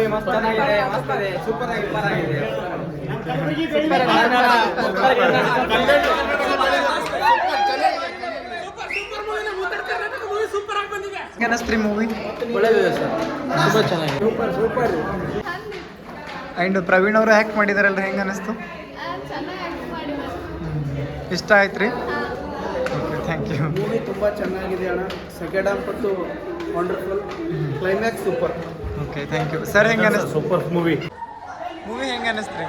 Movie ಮಸ್ತ್ ಚೆನ್ನಾಗಿದೆ super ಆಗಿ ಸೂಪರ್ ಆಗಿದೆ ಮೂವಿ ಆ್ಯಂಡ್ ಪ್ರವೀಣ್ ಅವರು ಹ್ಯಾಕ್ ಮಾಡಿದಾರಲ್ರಿ, ಹೆಂಗ ಅನಿಸ್ತು? ಇಷ್ಟ ಆಯ್ತು ರೀ ಥ್ಯಾಂಕ್ ಯು ಮೂವಿ ತುಂಬಾ ಚೆನ್ನಾಗಿದೆ ಅಣ್ಣ. ಸೆಕೆಂಡ್ ಹಾಫ್ ಅಂತೂ wonderful climax super okay thank you sir ಹೆಂಗೆ ಅನಿಸ್ತು? ಸೂಪರ್ ಮೂವಿ ಮೂವಿ ಹೆಂಗೆ ಅನಿಸ್ತ್ರಿ?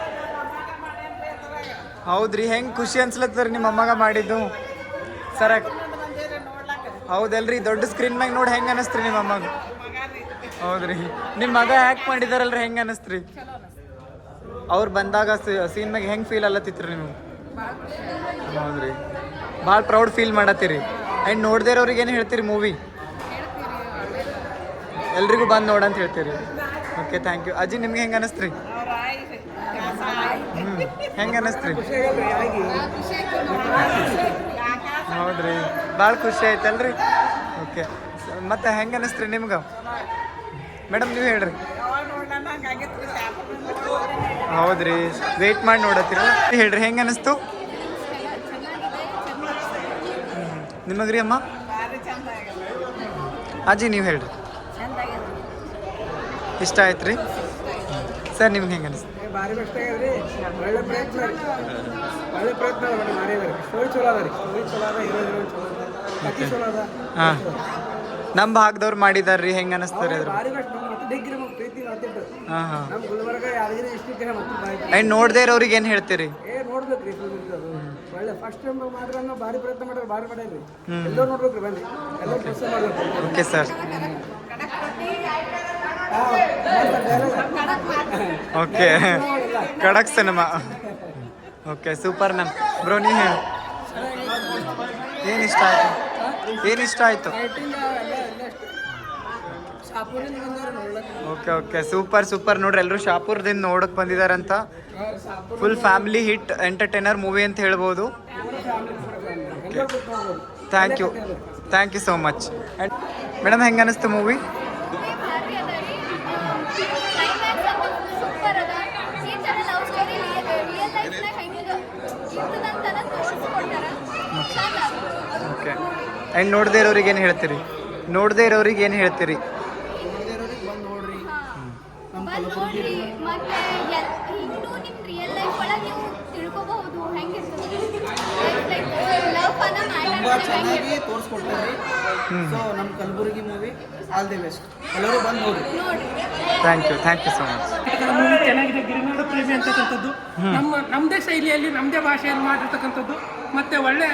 ಹೌದ್ರಿ ಹೆಂಗೆ ಖುಷಿ ಅನ್ಸ್ಲತ್ತದ ನಿಮ್ಮ ಅಮ್ಮಗ ಮಾಡಿದ್ದು? ಸರ ಹೌದಲ್ರಿ ದೊಡ್ಡ ಸ್ಕ್ರೀನ್ ಮ್ಯಾಗ ನೋಡಿ ಹೆಂಗೆ ಅನಿಸ್ತ್ರಿ ನಿಮ್ಮ ಅಮ್ಮಗ? ಹೌದ್ರಿ. ನಿಮ್ಮ ಮಗ ಹ್ಯಾಕ್ ಮಾಡಿದಾರಲ್ರಿ ಹೆಂಗೆ ಅನಿಸ್ತ್ರಿ? ಅವ್ರು ಬಂದಾಗ ಸೀನ್ ಮ್ಯಾಗ ಹೆಂಗೆ ಫೀಲ್ ಅಲ್ಲತ್ತಿತ್ರಿ ನೀವು? ಹೌದ್ರಿ. ಭಾಳ ಪ್ರೌಡ್ ಫೀಲ್ ಮಾಡತ್ತೀರಿ. ಆ್ಯಂಡ್ ನೋಡ್ದೇ ಇರೋರಿಗೆ ಏನು ಹೇಳ್ತೀರಿ ಮೂವಿ ಎಲ್ರಿಗೂ ಬಂದು ನೋಡಂತ ಹೇಳ್ತೀರಿ. ಓಕೆ ಥ್ಯಾಂಕ್ ಯು ಅಜ್ಜಿ, ನಿಮ್ಗೆ ಹೆಂಗೆ ಅನಿಸ್ತ್ರಿ? ಹ್ಞೂ ಹೆಂಗೆ ಅನಿಸ್ತ್ರಿ? ಹೌದ್ರಿ. ಭಾಳ ಖುಷಿ ಆಯ್ತಲ್ರಿ? ಓಕೆ ಮತ್ತೆ ಹೆಂಗೆ ಅನಿಸ್ತ್ರಿ ನಿಮ್ಗೆ? ಮೇಡಮ್ ನೀವು ಹೇಳ್ರಿ. ಹೌದ್ರಿ. ವೇಟ್ ಮಾಡಿ ನೋಡತ್ತೀರ ಹೇಳ್ರಿ, ಹೆಂಗೆ ಅನಿಸ್ತು? ನಿಮಗ್ರಿ ಅಮ್ಮ? ಅಜ್ಜಿ, ನೀವು ಹೇಳ್ರಿ. ಇಷ್ಟ ಆಯ್ತು ರೀ. ಸರ್ ನಿಮ್ಗೆ ಹೆಂಗೆ ಅನಿಸ್ತು? ಭಾರಿ ಬೆಸ್ಟ್ ರೀ ಒಳ್ಳೆ ಪ್ರಯತ್ನ. ರೀ ಒಳ್ಳೆ ಪ್ರಯತ್ನ ಅದ ಮಾಡಿದಾರೆ ಸ್ಟೋರಿ ಚಲೋ ಅದ ರೀ. ಸ್ಟೋರಿ ಚಲೋ ಅದ ಹೀರೋ ಹೀರೋಯಿನ್ ಚಲೋ ಅದ ಕಥೆ ಚಲೋ ಅದ ಹಾಂ. ನಮ್ಮ ಭಾಗದವ್ರು ಮಾಡಿದಾರ್ರಿ ಹೆಂಗೆ ಅನಿಸ್ತಾರೆ ಅದ್ರ ಭಾರಿ ಬೆಸ್ಟ್ ಮತ್ತೆ ಡಿಗ್ರಿ ಪ್ರೀತಿ ಮಾತಿಟ್ಟು ಹಾಂ ಹಾಂ. ನಮ್ಮ ಗುಲ್ಬರ್ಗ ಯಾದಗಿರಿ ಡಿಸ್ಟ್ರಿಕ್ಟ್ ಮತ್ತೆ ಭಾರಿ ಆ್ಯಂಡ್ ನೋಡ್ದೇ ಇರೋರಿಗೆ ಏನು ಹೇಳ್ತೀರಿ? ಏ ನೋಡ್ಬೇಕು ರೀ ಫಿಲ್ಮ್ ಅದು. ಒಳ್ಳೆ ಫಸ್ಟ್ ಟೈಮ್ ಮಾಡಿದ್ರೆ ನಾವು ಭಾರಿ ಪ್ರಯತ್ನ ಭಾರಿ ಮಾಡ್ಯಾರಿ ಎಲ್ಲರೂ ನೋಡ್ಬೇಕು ರೀ ಬನ್ನಿ. ಎಲ್ಲರೂ ಕೆಲಸ ಮಾಡ್ಬೇಕು. Okay sir okay. ಕಡಕ್ ಸಿನಿಮಾ. ಓಕೆ, ಸೂಪರ್ ನಮ್ ಬ್ರೋ ನೀ ಹೇಳಿ. ಏನು ಇಷ್ಟ ಆಯ್ತು? ಏನು ಇಷ್ಟ ಆಯ್ತು? Okay okay. Super super. ನೋಡ್ರಿ ಎಲ್ಲರೂ ಶಾಪುರದಿಂದ ನೋಡಕ್ ಬಂದಿದಾರಂತ. Full family hit entertainer movie ಅಂತ ಹೇಳ್ಬೋದು. Thank you thank you so much madam ಹೆಂಗೆ ಅನಿಸ್ತು ಮೂವಿ ಓಕೆ ಆ್ಯಂಡ್ ನೋಡದೇ ಇರೋರಿಗೆ ಏನು ಹೇಳ್ತೀರಿ? ನೋಡದೇ ಇರೋರಿಗೆ ಏನು ಹೇಳ್ತೀರಿ? ಬಂದ್ ನೋಡ್ರಿ ಮತ್ತೆ ಎಲ್- ಇನ್ನೂ ನಿಮ್ ರಿಯಲ್ ಲೈಫ್ ಒಳಗೆ ನೀವು ತಿಳ್ಕೊಬಹುದು ಹೆಂಗಿರ್ತದೆ ಲವ್ ಅನ್ನ ತುಂಬಾ ಚೆನ್ನಾಗಿ ತೋರಿಸ್ಕೊಟ್ಟಾರಿ ಸೊ ನಮ್ಮ Kalaburagi movie all the best ಎಲ್ಲರೂ ಬಂದು ನೋಡ್ರಿ. Thank you thank you so much movie ಚೆನ್ನಾಗಿದೆ ಗಿರಿನಾಡು ಪ್ರೇಮಿ ಅಂತಕ್ಕಂಥದ್ದು. ನಮ್ಮ ನಮ್ಮದೇ ಶೈಲಿಯಲ್ಲಿ ನಮ್ಮದೇ ಭಾಷೆಯಲ್ಲಿ ಮಾಡಿರ್ತಕ್ಕಂಥದ್ದು. ಮತ್ತೆ ಒಳ್ಳೆ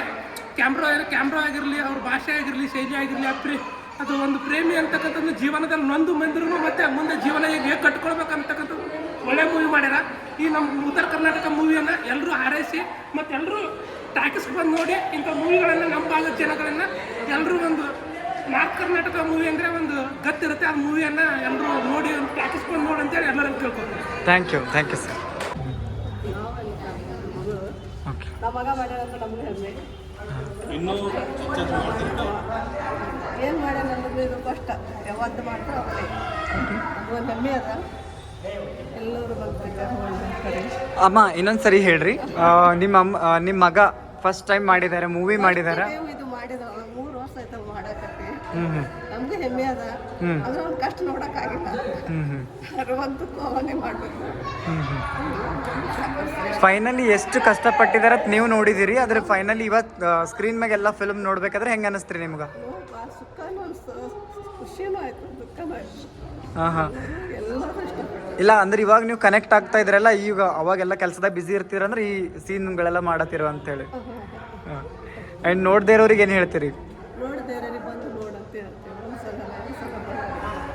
ಕ್ಯಾಮ್ರಾ ಕ್ಯಾಮ್ರಾ ಆಗಿರಲಿ ಅವ್ರ ಭಾಷೆ ಆಗಿರಲಿ ಶೈಲಿ ಆಗಿರಲಿ ಅಪ್ರಿ ಅದು ಒಂದು ಪ್ರೇಮಿ ಅಂತಕ್ಕಂಥದ್ದು ಜೀವನದಲ್ಲಿ ನೊಂದು ಮಂದಿರೂ ಮತ್ತೆ ಮುಂದೆ ಜೀವನ ಹೇಗೆ ಕಟ್ಕೊಳ್ಬೇಕಂತಕ್ಕಂಥದ್ದು ಒಳ್ಳೆ ಮೂವಿ ಮಾಡ್ಯಾರ. ಈ ನಮ್ಮ ಉತ್ತರ ಕರ್ನಾಟಕ ಮೂವಿಯನ್ನು ಎಲ್ಲರೂ ಹಾರೈಸಿ ಮತ್ತು ಎಲ್ಲರೂ ಟ್ಯಾಕ್ಸ್ ಬಂದು ನೋಡಿ ಇಂಥ ಮೂವಿಗಳನ್ನು ನಮ್ಮ ಭಾಗದ ಜನಗಳನ್ನು ಎಲ್ಲರೂ ಒಂದು ನಾರ್ತ್ ಕರ್ನಾಟಕ ಮೂವಿ ಅಂದರೆ ಒಂದು ಗತ್ತಿರುತ್ತೆ. ಆ ಮೂವಿಯನ್ನು ಎಲ್ಲರೂ ನೋಡಿ ಒಂದು ಟ್ಯಾಕ್ಸ್ ಬಂದು ನೋಡಿ ಅಂತೇಳಿ ಎಲ್ಲರೂ ಕೇಳ್ಕೊತಾರೆ thank you thank you sir okay ಏನು ಮಾಡೋಣ ಅಂದ್ರೆ ಇದು ಕಷ್ಟ. ಯಾವತ್ತು ಮಾತ್ರ ಅವರೇ. ಅದು ಒಂದು ಹೆಮ್ಮೆ ಅದ. ಎಲ್ಲರೂ ಬರ್ತಾರೆ ಅಮ್ಮ ಇನ್ನೊಂದು ಸರಿ ಹೇಳ್ರಿ. ನಿಮ್ಮ ಅಮ್ಮ ನಿಮ್ಮ ಮಗ ಫಸ್ಟ್ ಟೈಮ್ ಮಾಡಿದ್ದಾರೆ ಮೂವಿ ಮಾಡಿದ್ದಾರೆ ಇದು ಮಾಡಿದ ಮೂರು ವರ್ಷ ಆಯ್ತು ಮಾಡಕತ್ತಿ. ನಮ್ಗೆ ಹೆಮ್ಮೆ ಅದ. ಅದ್ರ ಒಂದು ಕಷ್ಟ ನೋಡೋಕ್ಕಾಗಿಲ್ಲ. ಅರವತ್ತಕ್ಕೂ ಅವನೇ ಮಾಡಬೇಕು. ಫೈನಲಿ ಎಷ್ಟು ಕಷ್ಟಪಟ್ಟಿದಾರೆ ನೀವು ನೋಡಿದಿರಿ. ಆದ್ರೆ ಫೈನಲಿ ಇವತ್ತು ಸ್ಕ್ರೀನ್ ಮ್ಯಾಗೆಲ್ಲ ಫಿಲ್ಮ್ ನೋಡ್ಬೇಕಾದ್ರೆ ಹೆಂಗೆ ಅನಿಸ್ತ್ರಿ ನಿಮ್ಗೆ? ಭಾಳ ಸುಖನೂ ಅನಿಸ್ತು ಖುಷಿನೂ ಆಯ್ತು ದುಃಖನೂ ಆಯ್ತು ಹಾಂ ಹಾಂ ಎಲ್ಲರೂ ಇಷ್ಟಪಟ್ಟು ಇಲ್ಲ ಅಂದ್ರೆ ಇವಾಗ ನೀವು ಕನೆಕ್ಟ್ ಆಗ್ತಾ ಇದ್ರಲ್ಲ ಈಗ ಅವಾಗೆಲ್ಲ ಕೆಲಸದಾಗ ಬಿಸಿ ಇರ್ತೀರಂದ್ರೆ ಈ ಸೀನ್ಗಳೆಲ್ಲ ಅಂತ ಅಂತೇಳಿ. ಆ್ಯಂಡ್ ನೋಡದೇ ಇರೋರಿಗೆ ಏನು ಹೇಳ್ತೀರಿ? ನೋಡಿದೇವ್ರಿಗೆ ಬಂದು ನೋಡಂತ ಹೇಳ್ತೀವಿ. ಒಂದ್ಸಲ ಎರಡು ಸಲ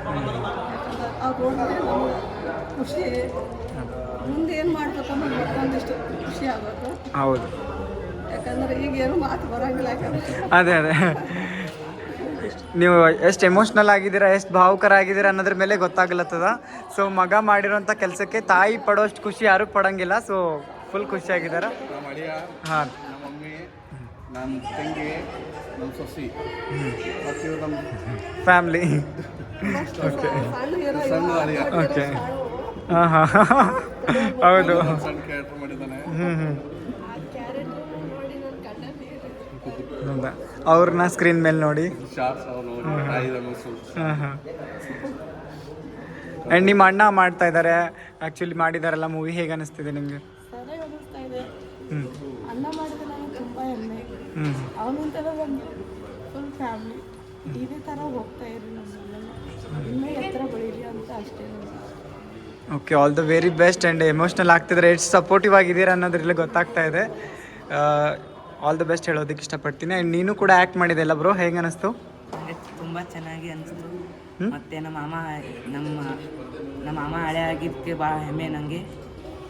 ಬಂದು ಯಾಕಂದ್ರೆ ಅವ್ರು ನೋಡಿದ್ರೆ ನಮ್ಗೆ ಖುಷಿ. ಮುಂದೆ ಏನು ಮಾಡ್ಬೇಕನ್ನೋ ಮತ್ತೊಂದಿಷ್ಟು ಖುಷಿ ಆಗೋದು ಹೌದು. ಯಾಕಂದ್ರೆ ಈಗ ಏನು ಮಾತು ಬರೋಂಗಿಲ್ಲ ಯಾಕಂದ್ರೆ. ಅದೇ ಅದೇ. ನೀವು ಎಷ್ಟು ಎಮೋಷ್ನಲ್ ಆಗಿದ್ದೀರಾ ಎಷ್ಟು ಭಾವುಕರ ಆಗಿದ್ದೀರಾ ಅನ್ನೋದ್ರ ಮೇಲೆ ಗೊತ್ತಾಗ್ಲತ್ತದ. ಸೊ ಮಗ ಮಾಡಿರೋಂಥ ಕೆಲಸಕ್ಕೆ ತಾಯಿ ಪಡೋಷ್ಟು ಖುಷಿ ಯಾರು ಪಡಂಗಿಲ್ಲ. ಸೊ ಫುಲ್ ಖುಷಿಯಾಗಿದ್ದಾರೆ ಹಾಂ. ನಮ್ಮ ತಂಗಿ ನಮ್ಮ ಸೊಸಿ. ಮತ್ತು ಇವ್ರು ನಮ್ಮ ಫ್ಯಾಮ್ಲಿ ಓಕೆ ಓಕೆ ಹಾಂ ಹಾಂ. ಹೌದು. ಹ್ಞೂ ಹ್ಞೂ ಹೌದಾ? ಅವ್ರನ್ನ ಸ್ಕ್ರೀನ್ ಮೇಲೆ ನೋಡಿ. ಅಂಡ್ ಆ್ಯಂಡ್ ನಿಮ್ಮ ಅಣ್ಣ ಮಾಡ್ತಾ ಇದಾರೆ. ಆ್ಯಕ್ಚುಲಿ ಮಾಡಿದಾರಲ್ಲ ಮೂವಿ ಹೇಗ ಅನಿಸ್ತಿದೆ ನಿಮಗೆ? Okay all the very best and emotional ಆಗ್ತಿದ್ರೆ ಎಷ್ಟು ಸಪೋರ್ಟಿವ್ ಆಗಿದ್ದೀರಾ ಅನ್ನೋದ್ರಲ್ಲಿ ಗೊತ್ತಾಗ್ತಾ ಇದೆ. ಆಲ್ ದ ಬೆಸ್ಟ್ ಹೇಳೋದಕ್ಕೆ ಇಷ್ಟಪಡ್ತೀನಿ. ಆ್ಯಂಡ್ ನೀನು ಕೂಡ ಆ್ಯಕ್ಟ್ ಮಾಡಿದೆ ಎಲ್ಲ ಬ್ರೋ ಹೇಗೆ ಅನ್ನಿಸ್ತು ನನಗೆ ತುಂಬ ಚೆನ್ನಾಗಿ ಅನಿಸ್ತು. ಮತ್ತು ನಮ್ಮ ಮಾಮ ನಮ್ಮ ನಮ್ಮ ಮಾಮ ಹಳೆ ಆಗಿದ್ದಕ್ಕೆ ಭಾಳ ಹೆಮ್ಮೆ ನನಗೆ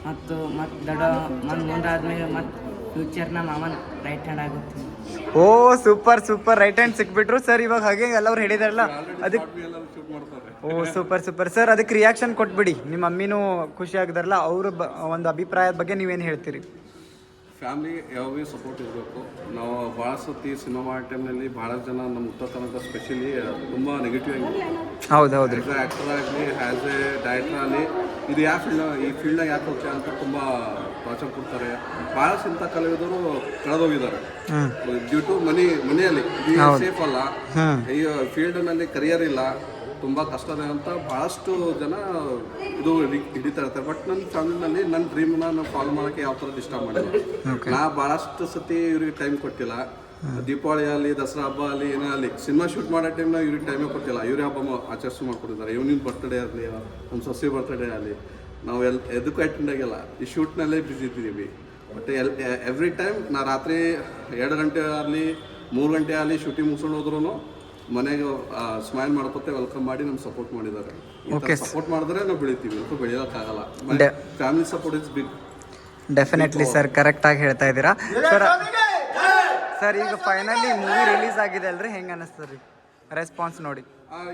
ಮತ್ತು ಮತ್ತು ದೊಡ್ಡ ಮತ್ತು ಮುಂದಾದ್ಮೇಲೆ ಮತ್ತು ಫ್ಯೂಚರ್ ನಮ್ಮ ಮಾಮನ ರೈಟ್ ಹ್ಯಾಂಡ್ ಆಗುತ್ತೆ. Oh super super right hand ಸಿಕ್ಬಿಟ್ರು. ಸರ್ ಇವಾಗ ಹಾಗೆ ಎಲ್ಲರೂ ಹೇಳಿದಾರಲ್ಲ ಅದಕ್ಕೆ ಓ ಸೂಪರ್ ಸೂಪರ್ ಸರ್ ಅದಕ್ಕೆ ರಿಯಾಕ್ಷನ್ ಕೊಟ್ಬಿಡಿ. ನಿಮ್ಮ ಮಮ್ಮಿನೂ ಖುಷಿ ಆಗಿದಾರಲ್ಲ ಅವ್ರ ಒಂದು ಅಭಿಪ್ರಾಯದ ಬಗ್ಗೆ ನೀವೇನು ಹೇಳ್ತೀರಿ? ಫ್ಯಾಮಿಲಿ ಯಾವಾಗಲೂ ಸಪೋರ್ಟ್ ಇರಬೇಕು. ನಾವು ಭಾಳ ಸತಿ ಸಿನಿಮಾ ಟೈಮ್ನಲ್ಲಿ ಭಾಳ ಜನ ನಮ್ಮ ಉತ್ತರ ಕನ್ನಡ ಸ್ಪೆಷಲಿ ತುಂಬ ನೆಗೆಟಿವ್ ಆಗಿ ಹೌದು ಹೌದು ಆ್ಯಸ್ ಎ ಆ್ಯಕ್ಟರ್ ಆಗಲಿ ಆ್ಯಸ್ ಎ ಡೈರೆಕ್ಟರ್ ಆಗಲಿ ಇದು ಯಾವ ಫೀಲ್ಡ್ ಈ ಫೀಲ್ಡ್ನಾಗ ಯಾಕೆ ಹೋಗ್ತೀಯ ಅಂತ ತುಂಬ ಪ್ರಾಚಕ್ ಕೊಡ್ತಾರೆ. ಭಾಳ ಇಂಥ ಕಲಾವಿದರು ಕಳೆದೋಗಿದ್ದಾರೆ. ಡ್ಯೂ ಟು ಮನಿ ಮನೆಯಲ್ಲಿ ಸೇಫ್ ಅಲ್ಲ. ಈ ಫೀಲ್ಡ್ನಲ್ಲಿ ಕರಿಯರ್ ಇಲ್ಲ. ತುಂಬ ಕಷ್ಟ ಇದೆ ಅಂತ ಭಾಳಷ್ಟು ಜನ ಇದು ಹಿಡಿ- ಹಿಡಿತಾ ಇರ್ತಾರೆ. ಬಟ್ ನನ್ನ ಫ್ಯಾಮಿಲಿನಲ್ಲಿ ನನ್ನ ಡ್ರೀಮ್ನ ನಾನು ಫಾಲೋ ಮಾಡೋಕ್ಕೆ ಯಾವ ಥರ ಡಿಸ್ಟರ್ಬ್ ಮಾಡಿಲ್ಲ. ನಾ ಭಾಳಷ್ಟು ಸತಿ ಇವ್ರಿಗೆ ಟೈಮ್ ಕೊಟ್ಟಿಲ್ಲ. ದೀಪಾವಳಿ ಆಗಲಿ ದಸರಾ ಹಬ್ಬ ಆಗಲಿ ಏನೇ ಆಗಲಿ ಸಿನಿಮಾ ಶೂಟ್ ಮಾಡೋ ಟೈಮ್ನ ಇವ್ರಿಗೆ ಟೈಮೇ ಕೊಟ್ಟಿಲ್ಲ. ಇವ್ರೇ ಹಬ್ಬ ಆಚರಿಸಿ ಮಾಡ್ಕೊಟ್ಟಿದ್ದಾರೆ. ಇವನಿನ ಬರ್ತ್ಡೇ ಆಗಲಿ ನಮ್ಮ ಸೊಸೆ ಬರ್ತ್ಡೇ ಆಗಲಿ ನಾವು ಎಲ್ ಎದಕ್ಕೂ ಅಟೆಂಡ್ ಆಗಿಲ್ಲ. ಈ ಶೂಟ್ನಲ್ಲೇ ಬ್ಯುಸಿ ಇದ್ದೀವಿ. ಬಟ್ ಎಲ್ ಎವ್ರಿ ಟೈಮ್ ನಾ ರಾತ್ರಿ ಎರಡು ಗಂಟೆ ಆಗಲಿ ಮೂರು ಗಂಟೆ ಆಗಲಿ ಶೂಟಿಂಗ್ ಮುಗಿಸ್ಕೊಂಡು ಹೋದ್ರೂ ಮನೆಗೆ ಸ್ಮೈಲ್ ಮಾಡ್ಕೊತೆ ವೆಲ್ಕಮ್ ಮಾಡಿ ನಮ್ಗೆ ಸಪೋರ್ಟ್ ಮಾಡಿದ್ದಾರೆ. ಓಕೆ ಸಪೋರ್ಟ್ ಮಾಡಿದ್ರೆ ನಾವು ಬೆಳಿತೀವಿ ಅಂತ ಬೆಳೆಯೋಕ್ಕಾಗಲ್ಲ. ಡೆ- family support is big definitely sir ಕರೆಕ್ಟಾಗಿ ಹೇಳ್ತಾ ಇದ್ದೀರಾ? ಸರ್ ಸರ್ ಈಗ ಫೈನಲಿ ಮೂವಿ ರಿಲೀಸ್ ಆಗಿದೆ ಅಲ್ರಿ? ಹೆಂಗೆ ಅನ್ನಿಸ್ತದೆ ರೀ ರೆಸ್ಪಾನ್ಸ್ ನೋಡಿ.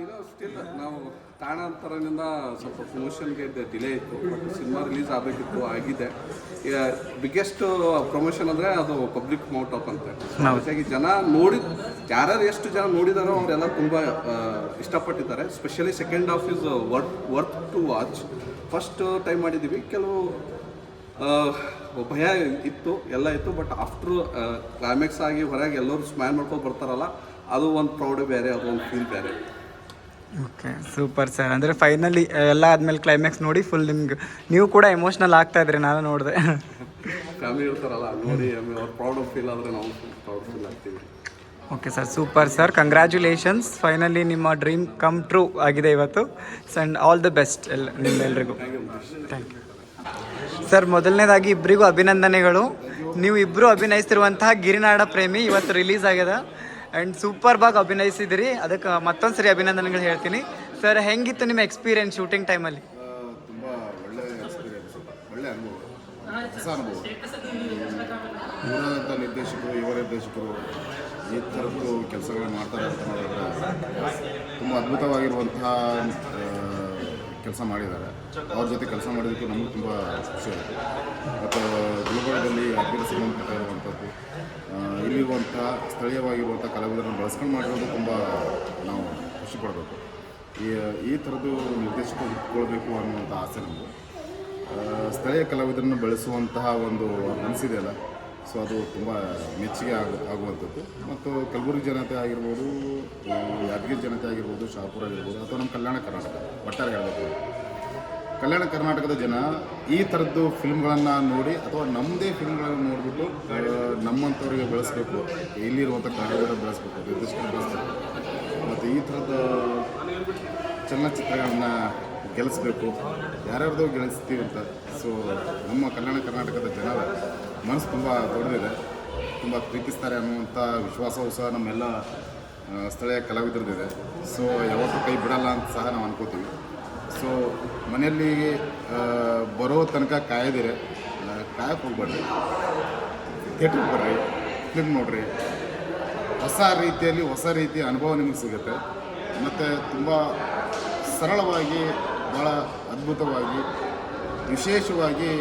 ಇದು ಸ್ಟಿಲ್ ನಾವು ಕಾರಣಾಂತರದಿಂದ ಸ್ವಲ್ಪ ಪ್ರಮೋಷನ್ಗೆ ಡಿಲೇ ಇತ್ತು. ಬಟ್ ಸಿನಿಮಾ ರಿಲೀಸ್ ಆಗಬೇಕಿತ್ತು ಆಗಿದೆ. ಬಿಗ್ಗೆಸ್ಟ್ ಪ್ರಮೋಷನ್ ಅಂದರೆ ಅದು ಪಬ್ಲಿಕ್ ಮೌಟ್ ಆಫ್ ಅಂತ. ಹಾಗಾಗಿ ಜನ ನೋಡಿ ಯಾರ್ಯಾರು ಎಷ್ಟು ಜನ ನೋಡಿದಾರೋ ಅವರೆಲ್ಲ ತುಂಬ ಇಷ್ಟಪಟ್ಟಿದ್ದಾರೆ. Specially second half is worth worth to watch first time ಮಾಡಿದ್ದೀವಿ. ಕೆಲವು ಭಯ ಇತ್ತು ಎಲ್ಲ ಇತ್ತು. ಬಟ್ ಆಫ್ಟರ್ ಕ್ಲೈಮ್ಯಾಕ್ಸ್ ಆಗಿ ಹೊರಗೆ ಎಲ್ಲರೂ ಸ್ಮೈಲ್ ಮಾಡ್ಕೊಂಡು ಬರ್ತಾರಲ್ಲ ಅದು ಒಂದು ಪ್ರೌಡ್ ಬೇರೆ ಅದು ಒಂದು ಫೀಲ್ ಬೇರೆ. ಓಕೆ ಸೂಪರ್ ಸರ್ ಅಂದರೆ ಫೈನಲಿ ಎಲ್ಲ ಆದಮೇಲೆ ಕ್ಲೈಮ್ಯಾಕ್ಸ್ ನೋಡಿ ಫುಲ್ ನಿಮ್ಗೆ ನೀವು ಕೂಡ ಎಮೋಷ್ನಲ್ ಆಗ್ತಾ ಇದ್ರಿ ನಾನು ನೋಡಿದೆ. ಫ್ಯಾಮಿಲಿ ಇರ್ತಾರಲ್ಲ ನೋಡಿ ಆಮೇಲೆ ಪ್ರೌಡ್ ಫೀಲ್ ಆದರೆ ನಾವು ಪ್ರೌಡ್ ಫೀಲ್ ಆಗ್ತೀವಿ. Okay sir super sir congratulations finally ನಿಮ್ಮ ಡ್ರೀಮ್ ಕಮ್ ಟ್ರೂ ಆಗಿದೆ ಇವತ್ತು. ಆ್ಯಂಡ್ ಆಲ್ ದ ಬೆಸ್ಟ್ ಎಲ್ಲ ನಿಮ್ಮೆಲ್ರಿಗೂ. ಥ್ಯಾಂಕ್ ಯು ಸರ್ ಮೊದಲನೇದಾಗಿ ಇಬ್ಬರಿಗೂ ಅಭಿನಂದನೆಗಳು. ನೀವು ಇಬ್ಬರು ಅಭಿನಯಿಸ್ತಿರುವಂತಹ ಗಿರಿನಾಡ ಪ್ರೇಮಿ ಇವತ್ತು ರಿಲೀಸ್ ಆಗ್ಯದ ಆ್ಯಂಡ್ ಸೂಪರ್ ಬಾಗ್ ಅಭಿನಯಿಸಿದಿರಿ. ಅದಕ್ಕೆ ಮತ್ತೊಂದು ಸರಿ ಅಭಿನಂದನೆಗಳು ಹೇಳ್ತೀನಿ. ಸರ್ ಹೆಂಗಿತ್ತು ನಿಮ್ಮ ಎಕ್ಸ್ಪೀರಿಯನ್ಸ್ ಶೂಟಿಂಗ್ ಟೈಮಲ್ಲಿ ತುಂಬ ಒಳ್ಳೆ ಎಕ್ಸ್ಪೀರಿಯನ್ಸ್ ಒಳ್ಳೆ ಅನುಭವ. ಅನುಭವ. ಇವರಾದಂಥ ನಿರ್ದೇಶಕರು, ಯುವ ನಿರ್ದೇಶಕರು ಈ ಥರದ್ದು ಕೆಲಸಗಳನ್ನ ಮಾಡ್ತಾರೆ ಅಂತ ನೋಡಿದ್ರೆ ತುಂಬ ಅದ್ಭುತವಾಗಿರುವಂತಹ ಕೆಲಸ ಮಾಡಿದ್ದಾರೆ. ಅವ್ರ ಜೊತೆ ಕೆಲಸ ಮಾಡಿದ್ದಕ್ಕೂ ನಮಗೆ ತುಂಬ ಖುಷಿ ಆಯಿತು ಮತ್ತು ಗುಲ್ಬರ್ಗದಲ್ಲಿ ಅಭ್ಯರ್ಥಿ ಸಂಬಂಧಪಟ್ಟ ಇರುವಂಥದ್ದು ಇಲ್ಲಿರುವಂಥ ಸ್ಥಳೀಯವಾಗಿರುವಂಥ ಕಲಾವಿದರನ್ನು ಬಳಸ್ಕೊಂಡು ಮಾಡಿರೋದು ತುಂಬ ನಾವು ಖುಷಿ ಪಡಬೇಕು. ಈ ಈ ಥರದ್ದು ನಿರ್ದೇಶಕ ಇಟ್ಕೊಳ್ಬೇಕು ಅನ್ನುವಂಥ ಆಸೆ ನಮ್ಮದು ಸ್ಥಳೀಯ ಕಲಾವಿದರನ್ನು ಬೆಳೆಸುವಂತಹ ಒಂದು ಮನಸ್ಸಿದೆಯಲ್ಲ ಸೊ ಅದು ತುಂಬ ಮೆಚ್ಚುಗೆ ಆಗ, ಆಗುವಂಥದ್ದು. ಮತ್ತು ಕಲಬುರಗಿ ಜನತೆ ಆಗಿರ್ಬೋದು ಯಾದಗಿರಿ ಜನತೆ ಆಗಿರ್ಬೋದು, ಶಾಪುರ ಆಗಿರ್ಬೋದು, ಅಥವಾ ನಮ್ಮ ಕಲ್ಯಾಣ ಕರ್ನಾಟಕ, ಒಟ್ಟಾರೆ ಹೇಳಬೇಕು. ಕಲ್ಯಾಣ ಕರ್ನಾಟಕದ ಜನ ಈ ಥರದ್ದು ಫಿಲ್ಮ್ಗಳನ್ನು ನೋಡಿ ಅಥವಾ ನಮ್ಮದೇ ಫಿಲ್ಮ್ಗಳನ್ನು ನೋಡಿಬಿಟ್ಟು ನಮ್ಮಂಥವ್ರಿಗೆ ಬೆಳೆಸಬೇಕು, ಇಲ್ಲಿರುವಂಥ ಕನ್ನಡ ಬೆಳೆಸಬೇಕು, ನಿರ್ದಿಷ್ಟ ಬೆಳೆಸಬೇಕು. ಮತ್ತು ಈ ಥರದ ಚಲನಚಿತ್ರಗಳನ್ನು ಗೆಲ್ಲಿಸ್ಬೇಕು ಯಾರ್ಯಾರ್ದೋ ಗೆಲ್ಲಿಸ್ತೀವಿ ಅಂತ. ಸೊ ನಮ್ಮ ಕಲ್ಯಾಣ ಕರ್ನಾಟಕದ ಜನರ ಮನಸ್ಸು ತುಂಬ ದೊಡ್ಡದಿದೆ ತುಂಬ ಪ್ರೀತಿಸ್ತಾರೆ ಅನ್ನುವಂಥ ವಿಶ್ವಾಸವೂ ಸಹ ನಮ್ಮೆಲ್ಲ ಸ್ಥಳೀಯ ಕಲಾವಿದರದಿದೆ ಸೊ ಯಾವತ್ತೂ ಕೈ ಬಿಡಲ್ಲ ಅಂತ ಸಹ ನಾವು ಅನ್ಕೋತೀವಿ. ಸೊ ಮನೆಯಲ್ಲಿ ಬರೋ ತನಕ ಕಾಯದಿರೆ. ಕಾಯಕ್ಕೆ ಹೋಗ್ಬೇಡ್ರಿ. ಥಿಯೇಟ್ರಿಗೆ ಬರ್ರಿ, ಫಿಲ್ಮ್ ನೋಡ್ರಿ. ಹೊಸ ರೀತಿಯಲ್ಲಿ, ಹೊಸ ರೀತಿಯ ಅನುಭವ ನಿಮಗೆ ಸಿಗುತ್ತೆ. ಮತ್ತು ತುಂಬ ಸರಳವಾಗಿ ಭಾಳ ಅದ್ಭುತವಾಗಿ, ವಿಶೇಷವಾಗಿ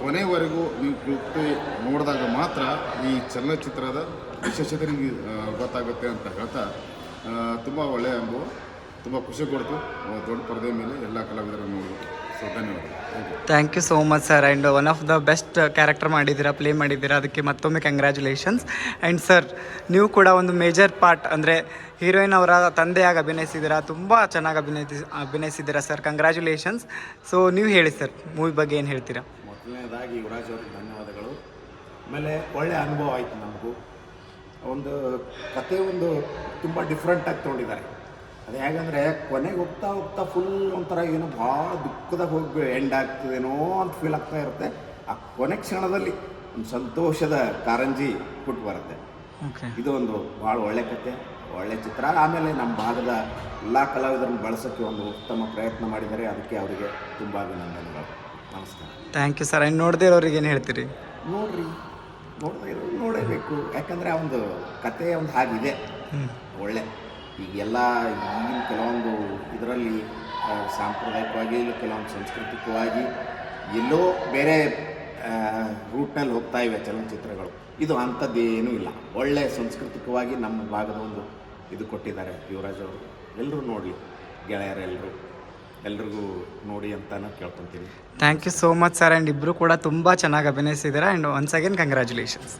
ಕೊನೆವರೆಗೂ ನೀವು ಕುಳಿತು ನೋಡಿದಾಗ ಮಾತ್ರ ಈ ಚಲನಚಿತ್ರದ ವಿಶೇಷತೆ ನಿಮಗೆ ಗೊತ್ತಾಗುತ್ತೆ ಅಂತ ಹೇಳ್ತಾ ತುಂಬ ಒಳ್ಳೆಯ ಅನುಭವ, ತುಂಬ ಖುಷಿ ಕೊಡ್ತು. ದೊಡ್ಡ ಪರದೆ ಮೇಲೆ ಎಲ್ಲ ಕಲಾವಿದರನ್ನು ನೋಡಿ. ಸೊ ಧನ್ಯವಾದ thank you thank you so much sir and one of the best character ಮಾಡಿದ್ದೀರಾ ಪ್ಲೇ ಮಾಡಿದ್ದೀರಾ, ಅದಕ್ಕೆ ಮತ್ತೊಮ್ಮೆ ಕಂಗ್ರ್ಯಾಚುಲೇಷನ್ಸ್ ಆ್ಯಂಡ್ ಸರ್ ನೀವು ಕೂಡ ಒಂದು ಮೇಜರ್ ಪಾರ್ಟ್ ಅಂದರೆ ಹೀರೋಯಿನ್ ಅವರ ತಂದೆಯಾಗಿ ಅಭಿನಯಿಸಿದ್ದೀರಾ, ತುಂಬ ಚೆನ್ನಾಗಿ ಅಭಿನಯಿಸಿ, ಅಭಿನಯಿಸಿದ್ದೀರಾ ಸರ್ ಕಂಗ್ರ್ಯಾಚುಲೇಷನ್ಸ್ ಸೊ ನೀವು ಹೇಳಿ ಸರ್ ಮೂವಿ ಬಗ್ಗೆ ಏನು ಹೇಳ್ತೀರಾ? ಮೊದಲನೇದಾಗಿ ಯುವರಾಜ್ ಅವ್ರಿಗೆ ಧನ್ಯವಾದಗಳು. ಆಮೇಲೆ ಒಳ್ಳೆಯ ಅನುಭವ ಆಯಿತು ನಮಗೂ. ಒಂದು ಕತೆ ಒಂದು ತುಂಬ ಡಿಫ್ರೆಂಟಾಗಿ ತೊಗೊಂಡಿದ್ದಾರೆ. ಅದು ಹೇಗಂದರೆ ಕೊನೆಗೆ ಹೋಗ್ತಾ ಹೋಗ್ತಾ ಫುಲ್ ಒಂಥರ ಏನೋ ಭಾಳ ದುಃಖದಾಗ ಹೋಗಿ ಎಂಡ್ ಆಗ್ತದೇನೋ ಅಂತ ಫೀಲ್ ಆಗ್ತಾ ಇರುತ್ತೆ. ಆ ಕೊನೆ ಕ್ಷಣದಲ್ಲಿ ಒಂದು ಸಂತೋಷದ ಕಾರಂಜಿ ಕೊಟ್ಟು ಬರುತ್ತೆ. ಇದು ಒಂದು ಭಾಳ ಒಳ್ಳೆ ಕತೆ ಒಳ್ಳೆ ಚಿತ್ರ. ಆಮೇಲೆ ನಮ್ಮ ಭಾಗದ ಎಲ್ಲ ಕಲಾವಿದರನ್ನು ಬಳಸೋಕ್ಕೆ ಒಂದು ಉತ್ತಮ ಪ್ರಯತ್ನ ಮಾಡಿದ್ದಾರೆ. ಅದಕ್ಕೆ ಅವರಿಗೆ ತುಂಬ ಅಭಿನಂದನೆಗಳು. ನಮಸ್ಕಾರ. ಥ್ಯಾಂಕ್ ಯು ಸರ್ ಇನ್ನು ನೋಡದೇ ಇರೋರಿಗೆ ಏನು ಹೇಳ್ತೀರಿ? ನೋಡ್ರಿ. ನೋಡಿದ್ರೆ ನೋಡಬೇಕು. ಯಾಕಂದರೆ ಒಂದು ಕತೆ ಒಂದು ಹಾಗಿದೆ ಒಳ್ಳೆ. ಈಗೆಲ್ಲ ಈಗಿನ ಕೆಲವೊಂದು ಇದರಲ್ಲಿ ಸಾಂಪ್ರದಾಯಿಕವಾಗಿ ಇಲ್ಲ ಕೆಲವೊಂದು ಸಾಂಸ್ಕೃತಿಕವಾಗಿ ಎಲ್ಲೋ ಬೇರೆ ರೂಟ್ನಲ್ಲಿ ಹೋಗ್ತಾ ಇವೆ ಚಲನಚಿತ್ರಗಳು. ಇದು ಅಂಥದ್ದೇನೂ ಇಲ್ಲ. ಒಳ್ಳೆ ಸಾಂಸ್ಕೃತಿಕವಾಗಿ ನಮ್ಮ ಭಾಗದ ಒಂದು ಇದು ಕೊಟ್ಟಿದ್ದಾರೆ ಯುವರಾಜ್ ಅವರು. ಎಲ್ಲರೂ ನೋಡಲಿ. ಗೆಳೆಯರೆಲ್ಲರೂ ಎಲ್ರಿಗೂ ನೋಡಿ ಅಂತಾನು ಕೇಳ್ಕೊತೀನಿ. Thank you so much sir and ಇಬ್ಬರು ಕೂಡ ತುಂಬ ಚೆನ್ನಾಗಿ ಅಭಿನಯಿಸಿದ್ದೀರಾ. And once again congratulations